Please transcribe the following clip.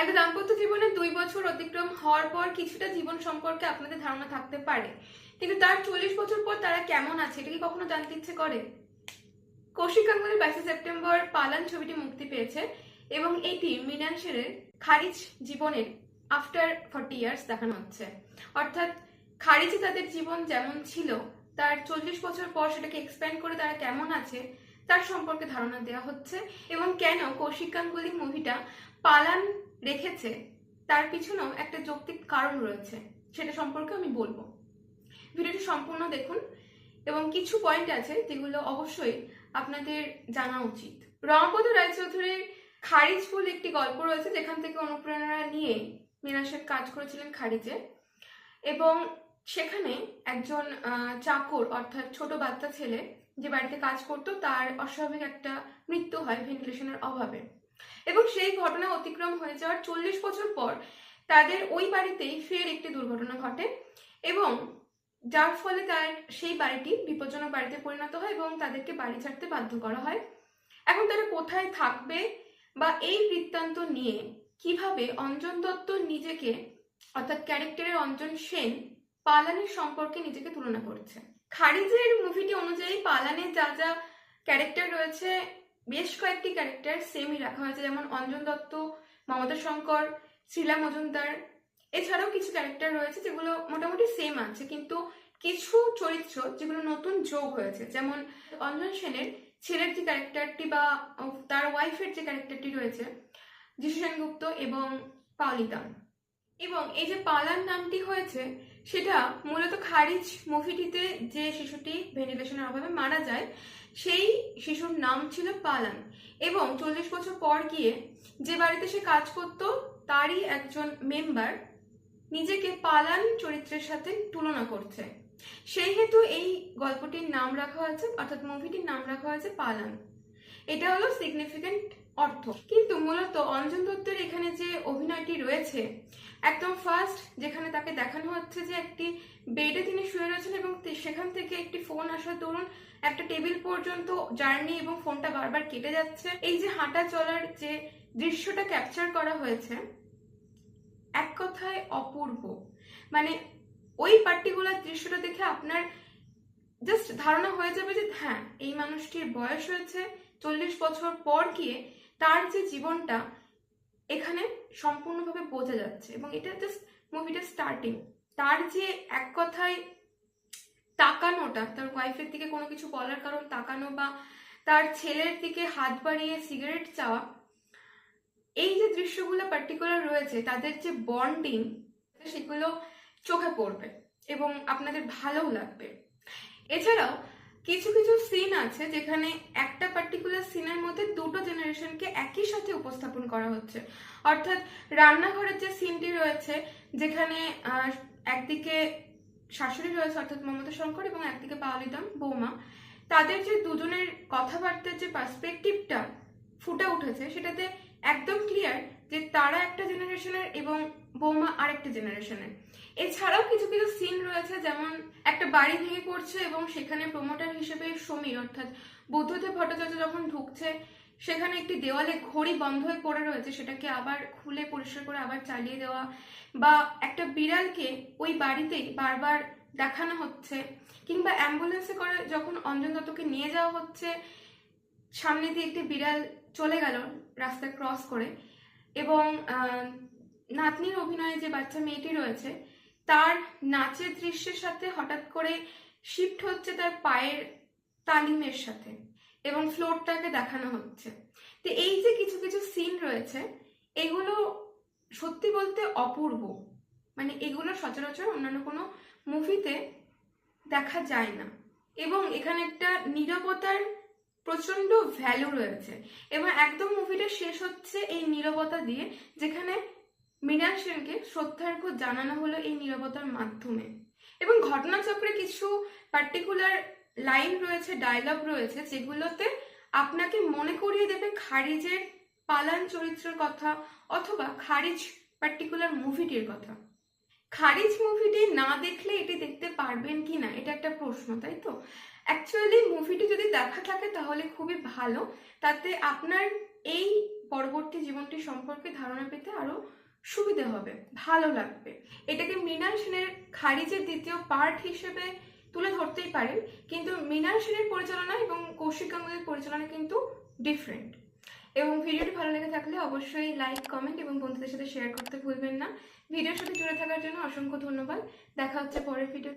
একটা দাম্পত্য জীবনে দুই বছর অতিক্রম হওয়ার পর কিছুটা জীবন সম্পর্কে আপনাদের ধারণা থাকতে পারে। কিন্তু তার চল্লিশ বছর পর তারা কেমন আছে, এটা কি কখনো জানতে ইচ্ছে করে? কৌশিক গাঙ্গুলির বাইশে সেপ্টেম্বর পালান ছবিটি মুক্তি পেয়েছে এবং এটি মিনান শেরের খারিজ জীবনের আফটার ফর্টি ইয়ার্স দেখানো হচ্ছে। অর্থাৎ খারিজে তাদের জীবন যেমন ছিল, তার চল্লিশ বছর পর সেটাকে এক্সপ্যান্ড করে তারা কেমন আছে, তার সম্পর্কে ধারণা দেওয়া হচ্ছে। এবং কেন কৌশিক গাঙ্গুলি মুভিটা পালান রেখেছে, তার পিছনেও একটা যৌক্তিক কারণ রয়েছে, সেটা সম্পর্কে আমি বলব। ভিডিওটি সম্পূর্ণ দেখুন এবং কিছু পয়েন্ট আছে যেগুলো অবশ্যই আপনাদের জানা উচিত। রমাপদ রায়চৌধুরীর খারিজ বলে একটি গল্প রয়েছে, যেখান থেকে অনুপ্রেরণা নিয়ে মীনাশের কাজ করেছিলেন খারিজে এবং সেখানে একজন চাকর অর্থাৎ ছোট বাচ্চা ছেলে যে বাড়িতে কাজ করতো, তার অস্বাভাবিক একটা মৃত্যু হয় ভেন্টিলেশনের অভাবে। এবং সেই ঘটনা অতিক্রম হয়ে যাওয়ার চল্লিশ বছর পর তাদের ওই বাড়িতেই ফের একটি দুর্ঘটনা ঘটে এবং যার ফলে তার সেই বাড়িটি বিপজ্জনক বাড়িতে পরিণত হয় এবং তাদেরকে বাড়ি ছাড়তে বাধ্য করা হয়। এখন তারা কোথায় থাকবে বা এই বৃত্তান্ত নিয়ে কীভাবে অঞ্জন দত্ত নিজেকে অর্থাৎ ক্যারেক্টারের অঞ্জন সেন পালানের সম্পর্কে নিজেকে তুলনা করছে? খারিজের মুভিটি অনুযায়ী পালানে যা যা ক্যারেক্টার রয়েছে বেশ কয়েকটি ক্যারেক্টার সেমই রাখা হয়েছে, যেমন অঞ্জন দত্ত, মমতা শঙ্কর, শ্রীলা মজুমদার। এছাড়াও কিছু ক্যারেক্টার রয়েছে যেগুলো মোটামুটি সেম আছে, কিন্তু কিছু চরিত্র যেগুলো নতুন যোগ হয়েছে। যেমন অঞ্জন সেনের ছেলের যে ক্যারেক্টারটি বা তার ওয়াইফের যে ক্যারেক্টারটি রয়েছে, যিশু সেনগুপ্ত এবং পাওলিদান এবং এই যে পালার নামটি হয়েছে সেটা মূলত খারিজ মুভিটিতে যে শিশুটি ভেন্টিলেশনের অভাবে মারা যায়, সেই শিশুর নাম ছিল পালান। এবং চল্লিশ বছর পর গিয়ে যে বাড়িতে সে কাজ করত, তারই একজন মেম্বার নিজেকে পালান চরিত্রের সাথে তুলনা করছে। সেই হেতু এই গল্পটির নাম রাখা হয়েছে, অর্থাৎ মুভিটির নাম রাখা হয়েছে পালান। এটা হলো সিগনিফিকেন্ট অর্থ। কিন্তু মূলত অঞ্জন দত্তের এখানে যে অভিনয়টি রয়েছে, একদম ফার্স্ট যেখানে তাকে দেখানো হচ্ছে যে একটি বেডে তিনি শুয়ে রয়েছেন এবং সেখান থেকে একটি ফোন আসার দরুন একটা টেবিল পর্যন্ত জার্নি এবং ফোনটা বারবার কেটে যাচ্ছে। এই যে হাঁটা চলার যে দৃশ্যটা ক্যাপচার করা হয়েছে, এক কথায় অপূর্ব। মানে ওই পার্টিকুলার দৃশ্যটা দেখে আপনার জাস্ট ধারণা হয়ে যাবে যে হ্যাঁ এই মানুষটির বয়স হয়েছে চল্লিশ বছর পর গিয়ে তার যে জীবনটা এখানে সম্পূর্ণভাবে বোঝা যাচ্ছে। এবং এটা জাস্ট মুভিটা স্টার্টিং তার যে এক কথায় তাকানোটা, তার ওয়াইফের দিকে কোনো কিছু বলার কারণ তাকানো বা তার ছেলের দিকে হাত বাড়িয়ে সিগারেট চাওয়া, এই যে দৃশ্যগুলো পার্টিকুলার রয়েছে, তাদের যে বন্ডিং সেগুলো চোখে পড়বে এবং আপনাদের ভালোও লাগবে। এছাড়াও কিছু কিছু সিন আছে যেখানে একটা পার্টিকুলার সিনের মধ্যে দুটো জেনারেশনকে একই সাথে উপস্থাপন করা হচ্ছে। অর্থাৎ রান্নাঘরের যে সিনটি রয়েছে, যেখানে একদিকে শাশুড়ি রয়েছে অর্থাৎ মমতা শঙ্কর এবং একদিকে পাওলিদম, বৌমা, তাদের যে দুজনের কথাবার্তার যে পার্সপেক্টিভটা ফুটে উঠেছে, সেটাতে একদম ক্লিয়ার যে তারা একটা জেনারেশনের এবং বৌমা আরেকটা জেনারেশনের এছাড়াও কিছু কিছু সিন রয়েছে, যেমন একটা বাড়ি ভেঙে পড়ছে এবং সেখানে প্রমোটার হিসেবে সমীর, অর্থাৎ বুদ্ধদেব ভট্টাচার্য যখন ঢুকছে, সেখানে একটি দেওয়ালে ঘড়ি বন্ধ হয়ে পড়ে রয়েছে, সেটাকে আবার খুলে পরিষ্কার করে আবার চালিয়ে দেওয়া বা একটা বিড়ালকে ওই বাড়িতেই বারবার দেখানো হচ্ছে কিংবা অ্যাম্বুলেন্সে করে যখন অঞ্জন দত্তকে নিয়ে যাওয়া হচ্ছে, সামনে দিয়ে একটি বিড়াল চলে গেল রাস্তা ক্রস করে এবং নাতনির অভিনয়ে যে বাচ্চা মেয়েটি রয়েছে, তার নাচের দৃশ্যের সাথে হঠাৎ করে শিফট হচ্ছে তার পায়ের তালিমের সাথে এবং ফ্লোরটাকে দেখানো হচ্ছে। তো এই যে কিছু কিছু সিন রয়েছে, এগুলো সত্যি বলতে অপূর্ব। মানে এগুলো সচরাচর অন্যান্য কোনো মুভিতে দেখা যায় না। এবং এখানে একটা নীরবতার প্রচণ্ড ভ্যালু রয়েছে। এবং একদম মুভিটা শেষ হচ্ছে এই নীরবতা দিয়ে, যেখানে মৃণাল সেনকে শ্রদ্ধার্ঘ জানানো হলো এই নীরবতার মাধ্যমে। এবং ঘটনাচক্রে কিছু পার্টিকুলার লাইন রয়েছে ডায়লগ রয়েছে, যেগুলোতে আপনাকে মনে করিয়ে দেবে খারিজের পালান চরিত্রের কথা অথবা খারিজ পার্টিকুলার মুভিটির কথা। খারিজ মুভিটি না দেখলে এটি দেখতে পারবেন কি না এটা একটা প্রশ্ন, তাই তো? অ্যাকচুয়ালি মুভিটি যদি দেখা থাকে তাহলে খুবই ভালো। তাতে আপনার এই পরবর্তী জীবনটি সম্পর্কে ধারণা পেতে আরও সুবিধে হবে, ভালো লাগবে। এটাকে মৃণাল সেনের খারিজের দ্বিতীয় পার্ট হিসেবে তুলে ধরতেই পারেন কিন্তু মৃণাল সেনের পরিচালনা এবং কৌশিক গাঙ্গুলির পরিচালনা কিন্তু ডিফারেন্ট এবং ভিডিওটি ভালো লেগে থাকলে অবশ্যই লাইক কমেন্ট এবং বন্ধুদের সাথে শেয়ার করতে ভুলবেন না। ভিডিওর সাথে জুড়ে থাকার জন্য অসংখ্য ধন্যবাদ। দেখা হচ্ছে পরের ভিডিও